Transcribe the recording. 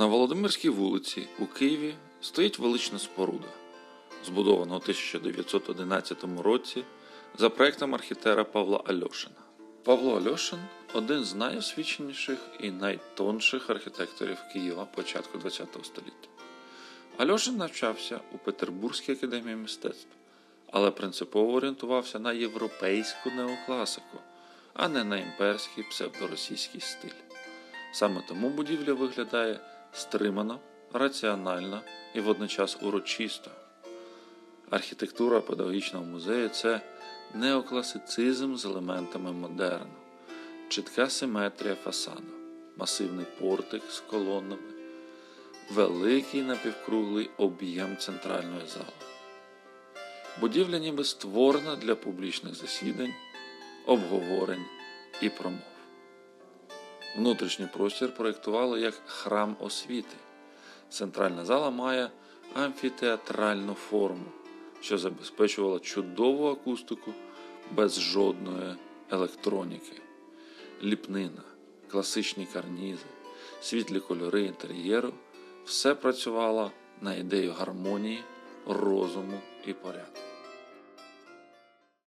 На Володимирській вулиці у Києві стоїть велична споруда, збудована у 1911 році за проектом архітектора Павла Альошина. Павло Альошин один з найосвіченіших і найтонших архітекторів Києва початку ХХ століття. Альошин навчався у Петербурзькій академії мистецтв, але принципово орієнтувався на європейську неокласику, а не на імперський псевдоросійський стиль. Саме тому будівля виглядає стримано, раціонально і водночас урочисто. Архітектура педагогічного музею це неокласицизм з елементами модерну, чітка симетрія фасаду, масивний портик з колонами, великий напівкруглий об'єм центральної зали. Будівля ніби створена для публічних засідань, обговорень і промов. Внутрішній простір проєктували як храм освіти. Центральна зала має амфітеатральну форму, що забезпечувала чудову акустику без жодної електроніки. Ліпнина, класичні карнізи, світлі кольори інтер'єру все працювало на ідею гармонії, розуму і порядку.